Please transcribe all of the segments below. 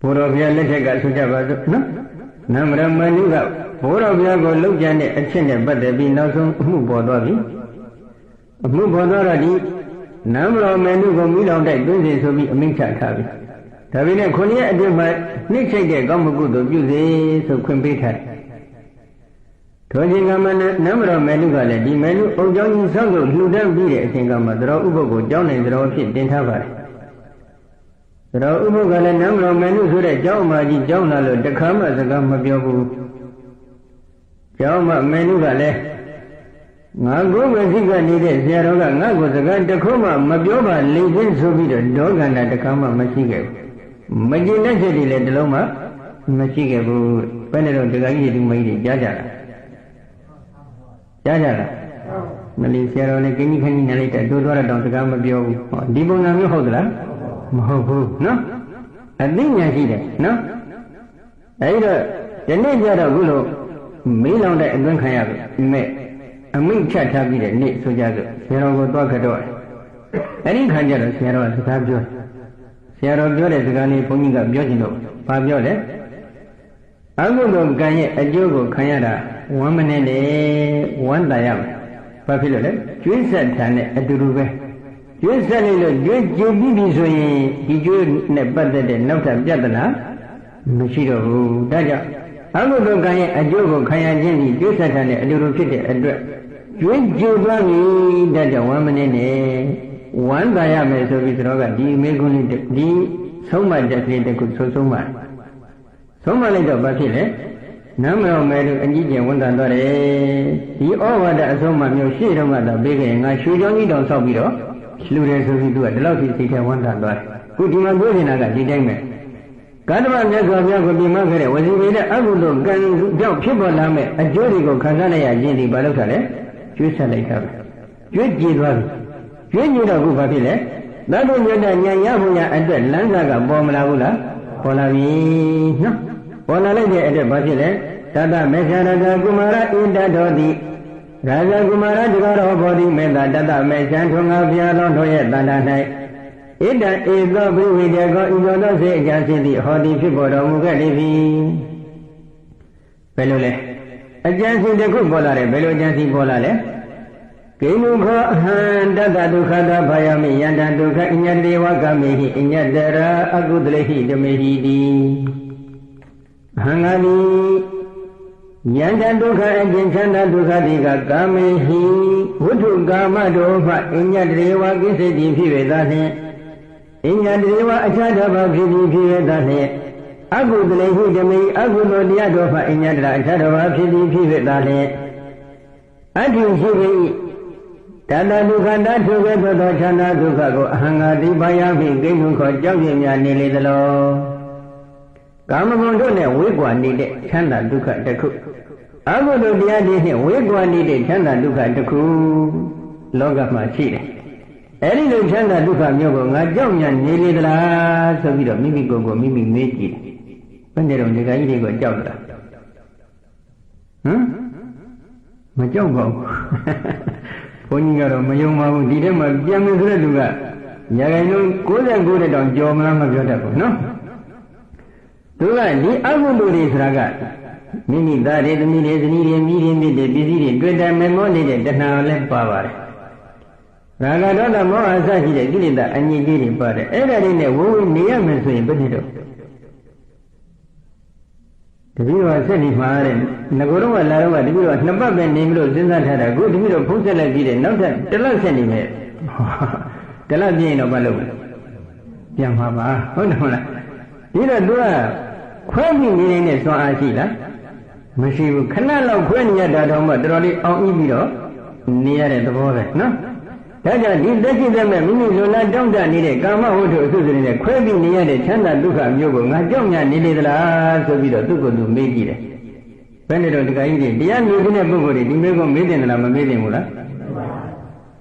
ဘုရားဘုရားလက်ထက်ကဆိုကြပါစို့နော်နမရမဏိကဘုရားဘုရားကိုလောက်ကြတဲ့အချက်နဲ့ပတ်သက်ပြီးနောက်ဆုံးအမှုပေါ်သွားပြီအမှုပေါ်သွားတော့ဒီနမရမဏိကိုမိလောင်တိုက်တွင်းစီဆိုပြီးအမိန့်ချထားပြီဒါပေမဲ့ခုနှစ်ရက်အတွင်းမှာနှိမ့်ချိတ်တဲ့ကောင်းမှုကုသိုလ်ပြုစေဆိုခွင့်ပေးထားတယ်ထိုချိန်ကမှနမရမေနုကလည်းဒီမေနုအုံကြောင်းကြီးဆောက်လို့လှူဒန်းပြီးတဲ့အချိန်ကမှသတော်ဥပုပ်ကိုကြောင်းနိုင်သတော်ဖြစ်တင်ထားပါတယ် သတော်ဥပုပ်ကလည်းနမရမေနုဆိုတဲ့ကျောင်းအမကြီးကျောင်းလာလို့တခါမှစကားမပြောဘူးကျောင်းမမေနုကလည်းငါကိုယ်မသိကနေတဲ့ဆရာတော်ကငါ့ကိုစကားတခုမှမပြောပါလိမ့်ခြင်းဆိုပြီးတော့ဒေါကန္တာတခါမှမရှိခဲ့ဘူးမကျင်တဲ့ချက်တွေလည်းတလုံးမှမရှိခဲ့ဘူးဘယ်နဲ့တော့ဒကာကြီးတွေဒီမကြီးတွေကြားကြတာကြားကြလားမလီဆရာတော်နဲ့ကင်းကြီးခင်းကြီးနဲ့လိုက်တဲ့တိုးသွားတော့စကားမပြောဘူးဟောဒီပုံစံမျိုးဟုတ်သလား မဟုတ်ဘူးနော်အသိဉာဏ်ရှိတယ်နော်အဲဒီတော့ဒီနေ့ကျတော့ခုလိုမေးလောင်တဲ့အတွင်းခံရပြီမဲ့အမိတ်ချက်ထားပြီးတဲ့နေ့ဆိုကြဆိုဆရာတော်ကိုသွားကြတော့အဲဒီခါကျတော့ဆရာတော်ကစကားပြောဆရာတော်ပြောတဲ့စကားလေးဘုန်းကြီးကပြောချင်တော့ဘာပြောလဲအကုသိုလ်ကံရဲ့အကျိုးကိုခံရတာဝမ်းမနဲ့လေဝမ်းသာရမယ်ဘာဖြစ်လို့လဲကျွေးဆက်ထန်တဲ့အတူတူပဲ ကျွေးဆက်လိုက်လို့ကျွေးကြည်ပြီးပြီဆိုရင်ဒီကျွေးနဲ့ပတ်သက်တဲ့နောက်ထပ်ပြဿနာမရှိတော့ဘူးဒါကြောင့်အကုသိုလ်ကံရဲ့အကျိုးကိုခံရခြင်းဒီကျွေးဆက်ထန်တဲ့အတူတူဖြစ်တဲ့အတွက်ကျွေးကြည်သွားပြီဒါကြောင့်ဝမ်းမနဲ့နဲ့ဝမ်းသာရမယ်ဆိုပြီးတော့ကဒီမေခွန်းလေးဒီဆုံးမတက်ကလေးတစ်ခုဆိုဆုံးပါဆုံးမလိုက်တော့ဘာဖြစ်လဲနမ်းမတော်မဲတို့အကြီးကျယ်ဝန်တန်သွားတယ်ဒီဩဝါဒအဆုံးအမမျိုးရှေ့တုန်းကတော့ပေးခဲ့ရင်ငါရွှေကြောင်းကြီးတောင်ဆောက်ပြီးတော့ လှူတယ်ဆိုပြီးသူကဒီလောက်ထိစိတ်ထဲဝန်တန်သွားတယ်ခုဒီမှာပြောနေတာကဒီတိုင်းပဲကတ္တမမြတ်စွာဘုရားကိုပြမခဲ့တဲ့ဝစီဝေတဲ့အကုသိုလ်ကံကြောင့်ဖြစ်ပေါ်လာမဲ့အကျိုးတွေကိုခံစားနိုင်ရခြင်းဒီဘာလို့ထားလဲကျွေးဆက်လိုက်တာပဲကျွေးကြည်သွားပြီကျွေးကြည်တော့ခုဘာဖြစ်လဲသတ္တမြတ်ဉာဏ်ရဖို့ရအတွက်လမ်းစာကပေါ်မလာဘူးလားပေါ်လာပြီနော်ပေါ်လာလိုက်တဲ့အတွက်ဘာဖြစ်လဲသတ္တမေခရတကုမာရဣတ္တတော်တိ ရာဇကုမာရတကောရောဘောဓိမေတ္တာတတ္တမေချံထွန်ငါဘုရားတော်တို့ရဲ့တဏ္ဍာ၌ဣတ္တဧသောဘိဝိတေကောဤသောသောစေအကြံဖြစ်သည့်ဟောတိဖြစ်ပေါ်တော်မူခဲ့လိမ့်မည်ဘယ်လိုလဲအကြံစီတစ်ခုပေါ်လာတယ်ဘယ်လိုအကြံစီပေါ်လာလဲကိမုခောအဟံတတ္တဒုက္ခတာဘာယမိယန္တဒုက္ခအညတေဝကမေဟိအညတရာအကုသလေဟိဓမေဟိတိအဟံငါတိ ယန္တဒုက္ခအကျဉ်းချမ်းသာဒုက္ခတိကကာမေဟိဝိတုကာမတောမှအညတေဝကိစ္စတိဖြစ်၍သာဖြင့်အညတေဝအခြားတစ်ပါးဖြစ်ပြီးဖြစ်၍သာဖြင့်အကုသလေဟိဓမေအကုသိုလ်တရားတော်မှအညတရာအခြားတစ်ပါးဖြစ်ပြီးဖြစ်၍သာဖြင့်အတ္တိရှိ၏တတဒုက္ခတထုကဲ့သို့သောချမ်းသာဒုက္ခကိုအဟံငါတိပါယဖိကိဋ္ဌုခေါ်ကြောက်ရွံ့များနေလေသလောကာမဂုဏ်တို့နဲ့ဝိကွာနေတဲ့ချမ်းသာဒုက္ခတစ်ခု အဘုဒ္ဓတရားတွေနဲ့ဝိကွာနေတဲ့ချမ်းသာဒုက္ခတစ်ခုလောကမှာရှိတယ်အဲဒီလိုချမ်းသာဒုက္ခမျိုးကိုငါကြောက်ညာနေလေသလားဆိုပြီးတော့မိမိကိုယ်ကိုမိမိမေးကြည့်တယ်ဘယ်နဲ့တော့ဒီကကြီးတွေကိုကြောက်သလားဟမ်မကြောက်ပါဘူးဘုန်းကြီးကတော့မယုံပါဘူးဒီထဲမှာပြန်မယ်ဆိုတဲ့လူကညာခိုင်လုံး69တဲ့တောင်ကြော်မလားမပြောတတ်ဘူးနော်သူကဒီအကုသိုလ်တွေဆိုတာက မိမိသားတွေသမီးတွေဇနီးတွေမိတွေမိတွေပစ္စည်းတွေတွေ့တယ်မမောနေတဲ့တဏှာလည်းပါပါတယ်ရာဂဒေါသမောဟအစရှိတဲ့ကိလေသာအငြိကြီးတွေပါတယ်အဲ့ဒါတွေနဲ့ဝိုးဝိုးနေရမယ်ဆိုရင်ဘယ်နဲ့တော့တပည့်တော်ဆက်နေမှာတဲ့ငကိုတော့ကလာတော့ကတပည့်တော်နှစ်ပတ်ပဲနေမလို့စဉ်းစားထားတာအခုတပည့်တော်ဖုံးဆက်လိုက်ပြီးတဲ့နောက်ထပ်တစ်လဆက်နေမယ်တလပြည့်ရင်တော့မလုပ်ဘူးပြန်မှာပါဟုတ်တယ်မလားဒီတော့သူကခွဲပြီးနေနေတဲ့စွမ်းအားရှိလား မရှိဘူးခဏလောက်ခွဲနေရတာတော့မှတော်တော်လေးအောင်ပြီးပြီးတော့နေရတဲ့သဘောပဲနော်ဒါကြောင့်ဒီလက်ရှိသက်မဲ့မိမိလိုလားတောင့်တနေတဲ့ကာမဝတ္ထုအစုစုတွေနဲ့ခွဲပြီးနေရတဲ့ချမ်းသာဒုက္ခမျိုးကိုငါကြောက်ညာနေလေသလားဆိုပြီးတော့သူ့ကိုယ်သူမေးကြည့်တယ်ဘယ်နဲ့တော့ဒီကကြီးတွေတရားမြင်တဲ့ပုဂ္ဂိုလ်တွေဒီမေးခွန်းမေးတယ်လားမမေးတယ်ဘူးလား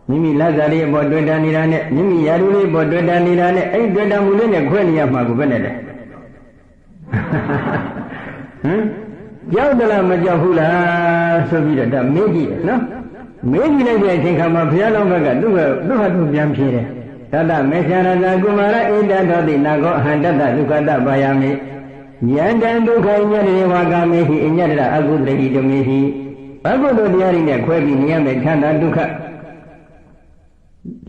မိမိလက်စားလေးအပေါ်တွေ့တာနေတာနဲ့မိမိယာရုလေးအပေါ်တွေ့တာနေတာနဲ့အဲ့တွေ့တာမှုလေးနဲ့ခွဲနေရမှာကိုဘယ်နဲ့လဲဟမ် ကြောက်တယ်လားမကြောက်ဘူးလားဆိုပြီးတော့ဒါမေးကြည့်နော်မေးကြည့်လိုက်တဲ့အချိန်ခါမှာဘုရားလောင်းဘက်ကသူ့ကသူ့ဟာသူပြန်ဖြေတယ်တတမေရှာရတကုမာရဣတတောတိနာကောအဟံတတဒုက္ခတပါယမိယန္တံဒုက္ခညတရေဝါကာမေဟိအညတရအကုတတိတမေဟိအကုသိုလ်တရားတွေနဲ့ခွဲပြီးနေရမယ်ချမ်းသာဒုက္ခ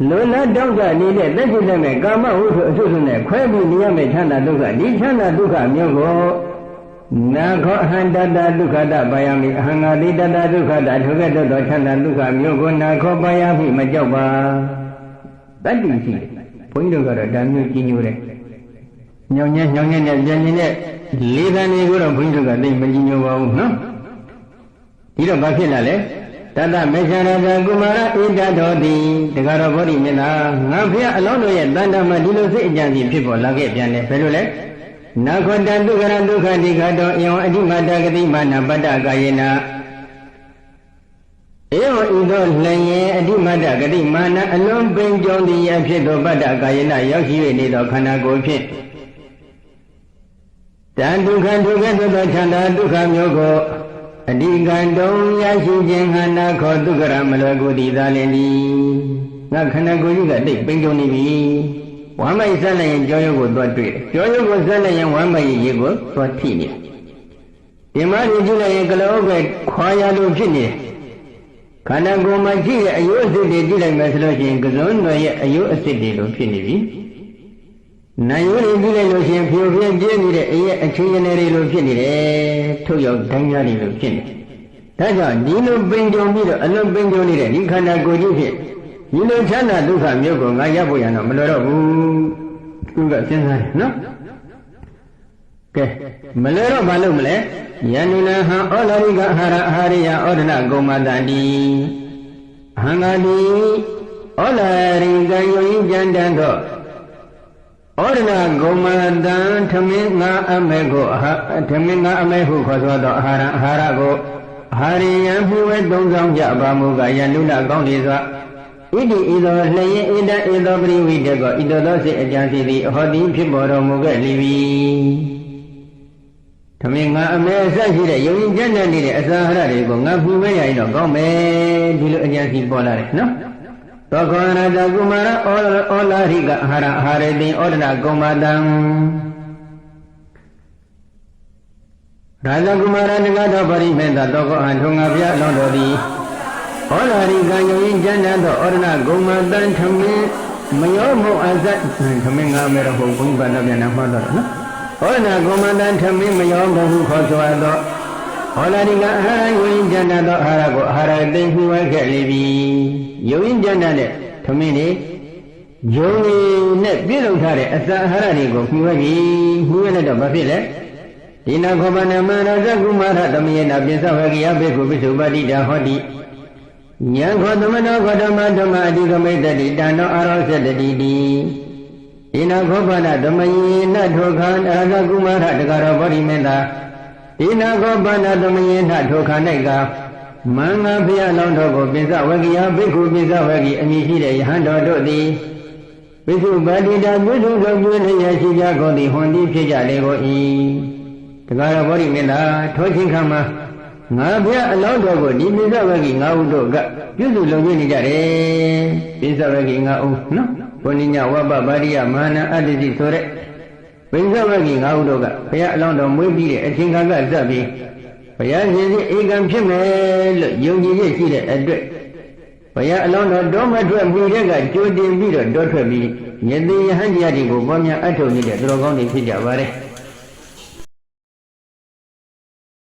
လွန်လတောက်ကနေတဲ့သက်ရှိတဲ့မဲ့ကာမဝိသုအထုထုနဲ့ခွဲပြီးနေရမယ်ချမ်းသာဒုက္ခဒီချမ်းသာဒုက္ခမျိုးကို နာခောအဟံတတဒုက္ခတပါယမိအဟံငါတိတတဒုက္ခတထိုကဲ့သို့သောချမ်းသာဒုက္ခမျိုးကိုနာခောပါယမိမကြောက်ပါတတ္တိရှိတယ်ဘုန်းကြီးတို့ကတော့ဒါမျိုးကြီးညိုတယ်ညောင်ညက်ညောင်ညက်နဲ့ပြန်နေတဲ့လေးတန်းတွေကိုတော့ဘုန်းကြီးတို့ကသိမကြီးညိုပါဘူးနော်ဒီတော့ဘာဖြစ်လာလဲတတမေရှာရတကုမာရဣဒတော်တိတကားတော်ဘောဓိမြတ်နာငါဖះအလောင်းတို့ရဲ့တန်တမဒီလိုစိတ်အကြံစီဖြစ်ပေါ်လာခဲ့ပြန်တယ်ဘယ်လိုလဲ နာခောတဒုက္ခရဒုက္ခတိခတောဧဝံအဓိမတဂတိမာနပတ္တကာယေနာဧဝံဤသောလျင်အဓိမတဂတိမာနအလွန်ပင်ကြုံသည်အဖြစ်သောပတ္တကာယေနာရောက်ရှိ၍နေသောခန္ဓာကိုယ်ဖြင့်တန်ဒုက္ခဒုက္ခသောချမ်းသာဒုက္ခမျိုးကိုအဓိကံတုံရရှိခြင်းခန္ဓာခေါ်ဒုက္ခရမလွယ်ကိုသည်သာလင်သည်ငါခန္ဓာကိုယ်ကြီးကတိတ်ပိန်ကြုံနေပြီ ဝမ်းမိုက်ဆက်လိုက်ရင်ကြောရုပ်ကိုသွားတွေ့တယ်ကြောရုပ်ကိုဆက်လိုက်ရင်ဝမ်းမိုက်ရဲ့ရေကိုသွားထိနေတယ်ဒီမှာကြည့်လိုက်ရင်ကလောပဲခွာရလို့ဖြစ်နေတယ်ခန္ဓာကိုယ်မှာရှိတဲ့အယုအစစ်တွေကြည့်လိုက်မယ်ဆိုလို့ရှိရင်ကစွန်းတော်ရဲ့အယုအစစ်တွေလိုဖြစ်နေပြီနိုင်ရိုးတွေကြည့်လိုက်လို့ရှိရင်ဖြိုပြင်းပြင်းနေတဲ့အရဲ့အချင်းရနေတွေလိုဖြစ်နေတယ်ထုတ်ရောက်တိုင်းကြားတွေလိုဖြစ်နေဒါကြောင့်ဒီလိုပင်ကြုံပြီးတော့အလွန်ပင်ကြုံနေတဲ့ဒီခန္ဓာကိုယ်ကြီးဖြစ် ဒီလိုချမ်းသာဒုက္ခမျိုးကိုငါရဖို့ရတော့မလွယ်တော့ဘူးသူကစဉ်းစားတယ်နော်ကဲမလွယ်တော့ဘာလုပ်မလဲယန္တုလဟံဩလာရိကအာဟာရအာရိယဩဒနာဂုံမတန္တိအဟံဂတိဩလာရိကယုံကြံတန်တော့ဩဒနာဂုံမတံထမင်းငါအမေကိုအဟထမင်းငါအမေဟုခေါ်ဆိုသောအာဟာရအာဟာရကိုအာရိယံမှုဝဲသုံးဆောင်ကြပါမူကယန္တုလကောင်းလေစွာ ဣတိဤသောလျင်ဣဒဧသောပရိဝိတကောဣတသောစေအကြံစီသည်အဟောတိဖြစ်ပေါ်တော်မူခဲ့လိပြီ။သမင်ငါအမေအဆက်ရှိတဲ့ယုံကြည်ကြံ့နေတဲ့အစာဟာရတွေကိုငါဖူမဲရရင်တော့ကောင်းမယ်ဒီလိုအကြံစီပေါ်လာတယ်နော်။သောခောရတကုမာရဩဩလာရိကအာဟာရအာဟာရတိဩဒနာကုမာတံရာဇကုမာရနဂသောပရိမေတ္တသောကောအထုံငါပြအလောင်းတော်သည် ဩလာရိကယုံရင်ကျမ်းတတ်သောဩရဏဂုံမတန်ထမင်းမယောမုတ်အဇတ်ထမင်းငါမဲတော့ဘုံဘုံပန္နပြန်နာမှတ်တော့နော်ဩရဏဂုံမတန်ထမင်းမယောမုတ်ဟုခေါ်ဆိုအပ်သောဩလာရိကအဟာရယုံရင်ကျမ်းတတ်သောအာဟာရကိုအာဟာရသိမှုဝဲခဲ့လေပြီယုံရင်ကျမ်းတတ်တဲ့ထမင်းတွေယုံရည်နဲ့ပြည့်စုံထားတဲ့အစာအာဟာရတွေကိုမှုဝဲပြီမှုဝဲလိုက်တော့ဘာဖြစ်လဲဒီနာခောပနမရဇကုမာရသမယေနာပိသဝကေယဘေကုပိစုပတိတာဟောတိ ယံခောသမနောခောဓမ္မဓမ္မအဓိကမိတ္တိတဏ္ဍအာရောသတ္တိတိဒီနာခောပနသမယေနထောခန္အာဇကုမာရတကရောဗောဓိမင်းသာဒီနာခောပနသမယေနထောခန္၌ကမင်္ဂဖျားလောင်းတော်ကိုပိစဝကေယဘိက္ခုပိစဝကေအမည်ရှိတဲ့ယဟန်တော်တို့သည်ပိစုပါတိတာပိစုသောပြုလျက်ရှိကြကုန်သည်ဟွန်သည်ဖြစ်ကြလေကို၏တကရောဗောဓိမင်းသာထောချင်းခံမှာ ငါဘုရားအလောင်းတော်ကိုဒီပိဿဝဂီငါးဦးတို့ကပြုစုလုံခြုံနေကြတယ်ပိဿဝဂီငါးဦးနော်ဘုဏိညဝပ္ပပါရိယမဟာနာအတ္တိဆိုတဲ့ပိဿဝဂီငါးဦးတို့ကဘုရားအလောင်းတော်မွေးပြီးတဲ့အချိန်ခါကစပ်ပြီးဘုရားရှင်စီဧကံဖြစ်မယ်လို့ယုံကြည်ရရှိတဲ့အတွက်ဘုရားအလောင်းတော်တောမထွက်မိတဲ့ကကြိုတင်ပြီးတော့တောထွက်ပြီးယသိယဟန်ကြီးကိုပွားများအထောက်နေတဲ့သူတော်ကောင်းတွေဖြစ်ကြပါတယ်